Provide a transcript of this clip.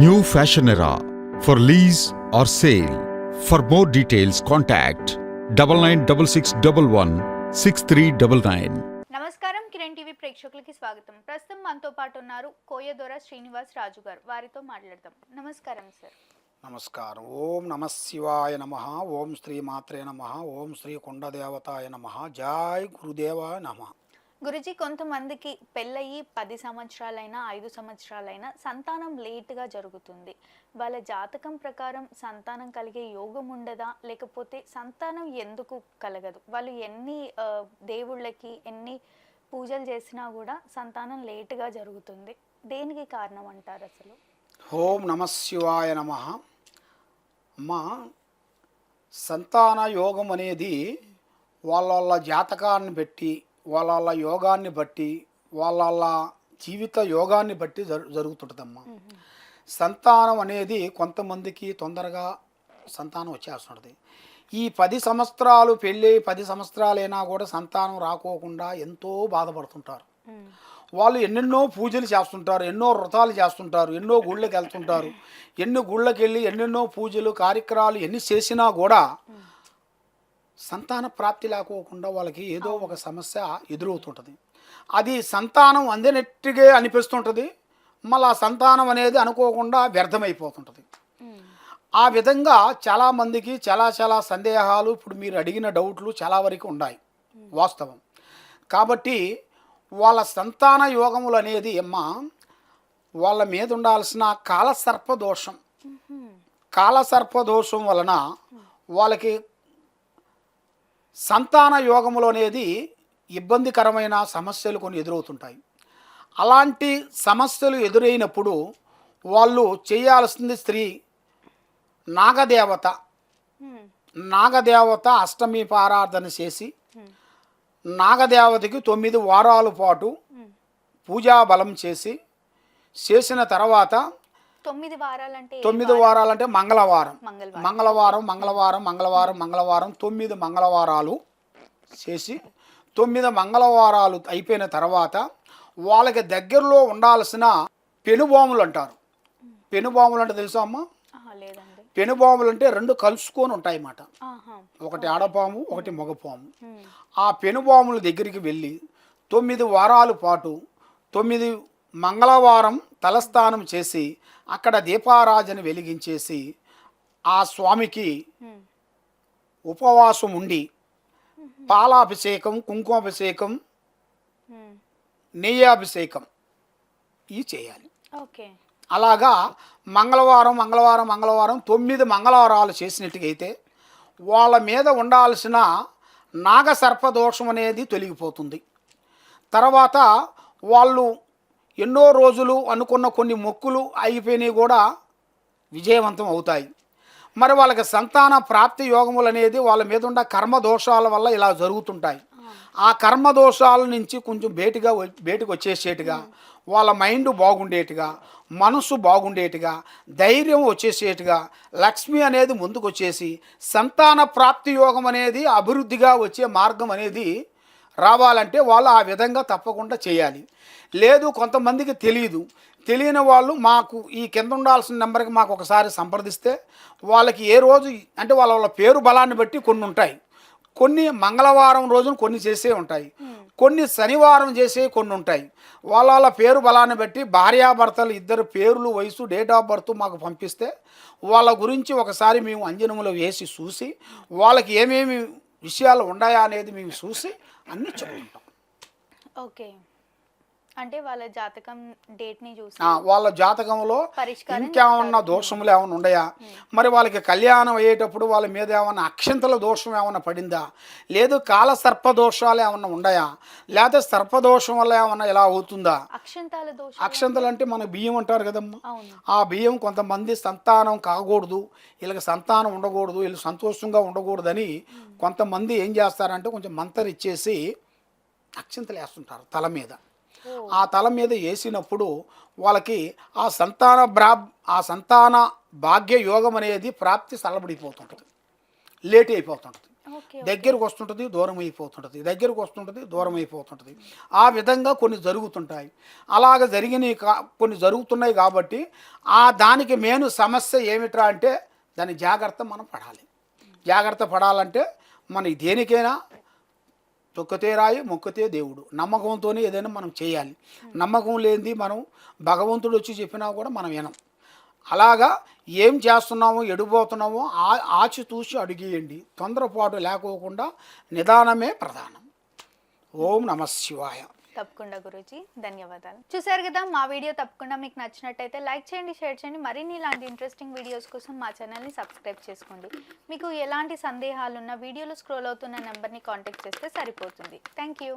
New Fashion Era. For lease or sale. For more details, contact double nine double six double one six three double nine. నమస్కారం Kiran TV ప్రేక్షకులకి స్వాగతం. ప్రస్తుతం మనతో పాటు ఉన్నారు కోయదొర శ్రీనివాస్ రాజు గారు. వారితో మాట్లాడదాం. నమస్కారం సార్. నమస్కారం. ఓం నమ శివాయ నమ. ఓం శ్రీ మాత్రే నమ. ఓం శ్రీ కుండదేవతాయ నమ. జాయ్ గురుదేవాయ నమ. గురుజీ కొంతమందికి పెళ్ళయి పది సంవత్సరాలైనా ఐదు సంవత్సరాలైనా సంతానం లేట్గా జరుగుతుంది. వాళ్ళ జాతకం ప్రకారం సంతానం కలిగే యోగం ఉండదా? లేకపోతే సంతానం ఎందుకు కలగదు? వాళ్ళు ఎన్ని దేవుళ్ళకి ఎన్ని పూజలు చేసినా కూడా సంతానం లేటుగా జరుగుతుంది. దేనికి కారణం అంటారు అసలు? ఓం నమ శివాయ నమ. అమ్మా సంతాన యోగం అనేది వాళ్ళ వాళ్ళ జాతకాన్ని బట్టి వాళ్ళ యోగాన్ని బట్టి వాళ్ళ జీవిత యోగాన్ని బట్టి జరు జరుగుతుంటుందమ్మా. సంతానం అనేది కొంతమందికి తొందరగా సంతానం వచ్చేస్తుంటుంది. ఈ పది సంవత్సరాలు పెళ్ళి పది సంవత్సరాలైనా కూడా సంతానం రాకోకుండా ఎంతో బాధపడుతుంటారు. వాళ్ళు ఎన్నెన్నో పూజలు చేస్తుంటారు ఎన్నో వ్రతాలు చేస్తుంటారు ఎన్నో గుళ్ళకి వెళ్తుంటారు ఎన్ని గుళ్ళకి వెళ్ళి ఎన్నెన్నో పూజలు కార్యక్రమాలు ఎన్ని చేసినా కూడా సంతాన ప్రాప్తి లేకోకుండా వాళ్ళకి ఏదో ఒక సమస్య ఎదురవుతుంటుంది. అది సంతానం అందినట్టుగా అనిపిస్తుంటుంది. మళ్ళీ ఆ సంతానం అనేది అనుకోకుండా వ్యర్థమైపోతుంటుంది. ఆ విధంగా చాలామందికి చాలా చాలా సందేహాలు ఇప్పుడు మీరు అడిగిన డౌట్లు చాలా వరకు ఉన్నాయి వాస్తవం. కాబట్టి వాళ్ళ సంతాన యోగములు అనేది అమ్మ వాళ్ళ మీద ఉండాల్సిన కాలసర్ప దోషం ఉమ్, కాలసర్ప దోషం వలన వాళ్ళకి సంతాన యోగములు అనేది ఇబ్బందికరమైన సమస్యలు కొన్ని ఎదురవుతుంటాయి. అలాంటి సమస్యలు ఎదురైనప్పుడు వాళ్ళు చేయాల్సింది స్త్రీ నాగదేవత. నాగదేవత అష్టమి పారాధన చేసి నాగదేవతకి తొమ్మిది వారాల పాటు. పూజా బలం చేసి చేసిన తర్వాత తొమ్మిది వారాలంటే తొమ్మిది వారం? వారాలంటే మంగళవారం. మంగళవారం. మంగళవారం మంగళవారం మంగళవారం తొమ్మిది మంగళవారాలు చేసి తొమ్మిది మంగళవారాలు అయిపోయిన తర్వాత వాళ్ళకి దగ్గరలో ఉండాల్సిన పెనుబాములు అంటారు. పెనుబాములు అంటే తెలుసా అమ్మా? పెనుబాములు అంటే రెండు కలుసుకొని ఉంటాయి అన్నమాట ఒకటి ఆడపాము ఒకటి మగపాము. ఆ పెనుబాముల దగ్గరికి వెళ్ళి తొమ్మిది వారాల పాటు తొమ్మిది మంగళవారం తలస్నానం చేసి అక్కడ దీపారాజన వెలిగించేసి ఆ స్వామికి ఉపవాసం ఉండి పాలాభిషేకం కుంకుమాభిషేకం. నెయ్యాభిషేకం ఇవి చేయాలి ఓకే అలాగా మంగళవారం మంగళవారం మంగళవారం తొమ్మిది మంగళవారాలు చేసినట్టుగైతే వాళ్ళ మీద ఉండాల్సిన నాగసర్ప దోషం అనేది తొలగిపోతుంది తర్వాత వాళ్ళు ఎన్నో రోజులు అనుకున్న కొన్ని మొక్కులు అయిపోయినవి కూడా విజయవంతం అవుతాయి. మరి వాళ్ళకి సంతాన ప్రాప్తి యోగములు అనేది వాళ్ళ మీద ఉన్న కర్మదోషాల వల్ల ఇలా జరుగుతుంటాయి. ఆ కర్మదోషాల నుంచి కొంచెం బయటగా బయటకు వచ్చేసేట్టుగా వాళ్ళ మైండ్ బాగుండేట్టుగా మనసు బాగుండేట్టుగా ధైర్యం వచ్చేసేట్టుగా లక్ష్మి అనేది ముందుకు వచ్చేసి సంతాన ప్రాప్తి యోగం అనేది అభివృద్ధిగా వచ్చే మార్గం అనేది రావాలంటే వాళ్ళు ఆ విధంగా తప్పకుండా చేయాలి. లేదు కొంతమందికి తెలియదు తెలియని వాళ్ళు మాకు ఈ కింద ఉండాల్సిన నెంబర్కి మాకు ఒకసారి సంప్రదిస్తే వాళ్ళకి ఏ రోజు అంటే వాళ్ళ వాళ్ళ పేరు బలాన్ని బట్టి కొన్ని ఉంటాయి. కొన్ని మంగళవారం రోజున కొన్ని చేసే ఉంటాయి. కొన్ని శనివారం చేసే కొన్ని ఉంటాయి. వాళ్ళ వాళ్ళ పేరు బలాన్ని బట్టి భార్యాభర్తలు ఇద్దరు పేర్లు వయసు డేట్ ఆఫ్ బర్త్ మాకు పంపిస్తే వాళ్ళ గురించి ఒకసారి మేము అంజనములో వేసి చూసి వాళ్ళకి ఏమేమి విషయాలు ఉన్నాయా అనేది మేము చూసి అన్నీ చెప్పుకుంటాం. ఓకే. అంటే వాళ్ళ జాతకం డేట్ని చూసి వాళ్ళ జాతకంలో ఇంకేమన్నా దోషములు ఏమైనా ఉన్నాయా మరి వాళ్ళకి కళ్యాణం అయ్యేటప్పుడు వాళ్ళ మీద ఏమన్నా అక్షంతల దోషం ఏమన్నా పడిందా? లేదు కాల సర్ప దోషాలు ఏమన్నా ఉన్నాయా లేదా సర్పదోషం వల్ల ఏమన్నా ఇలా అవుతుందా? అక్షంతాల దోషం అక్షంతలు అంటే మన బియ్యం అంటారు కదమ్మా. ఆ బియ్యం కొంతమంది సంతానం కాకూడదు వీళ్ళకి సంతానం ఉండకూడదు వీళ్ళు సంతోషంగా ఉండకూడదని కొంతమంది ఏం చేస్తారంటే కొంచెం మంతరు ఇచ్చేసి అక్షంతలు వేస్తుంటారు తల మీద. ఆ తల మీద వేసినప్పుడు వాళ్ళకి ఆ సంతాన బ్రా ఆ సంతాన భాగ్య యోగం అనేది ప్రాప్తి సలబడిపోతుంటుంది లేట్ అయిపోతుంటుంది. దగ్గరకు వస్తుంటుంది దూరం అయిపోతుంటుంది. దగ్గరకు వస్తుంటుంది దూరం అయిపోతుంటుంది. ఆ విధంగా కొన్ని జరుగుతుంటాయి. అలాగ జరిగినవి కా కొన్ని జరుగుతున్నాయి కాబట్టి ఆ దానికి మెయిన్ సమస్య ఏమిట్రా అంటే దాని జాగ్రత్త మనం పడాలి. జాగ్రత్త పడాలంటే మన దేనికైనా తొక్కతే రాయి మొక్కతే దేవుడు. నమ్మకంతోనే ఏదైనా మనం చేయాలి. నమ్మకం లేనిది మనం భగవంతుడు వచ్చి చెప్పినా కూడా మనం వినం. అలాగా ఏం చేస్తున్నామో ఎడిపోతున్నామో ఆ ఆచితూచి అడిగేయండి. తొందరపాటు లేకోకుండా నిదానమే ప్రధానం. ఓం నమ శివాయ. తప్పకుండా గురూజీ ధన్యవాదాలు. చూసారు కదా మా వీడియో తప్పకుండా మీకు నచ్చినట్టయితే లైక్ చేయండి షేర్ చేయండి మరిన్ని ఇలాంటి ఇంట్రెస్టింగ్ వీడియోస్ కోసం మా ఛానల్ని సబ్స్క్రైబ్ చేసుకోండి. మీకు ఎలాంటి సందేహాలున్నా వీడియోలో స్క్రోల్ అవుతున్న నెంబర్ని కాంటాక్ట్ చేస్తే సరిపోతుంది. Thank you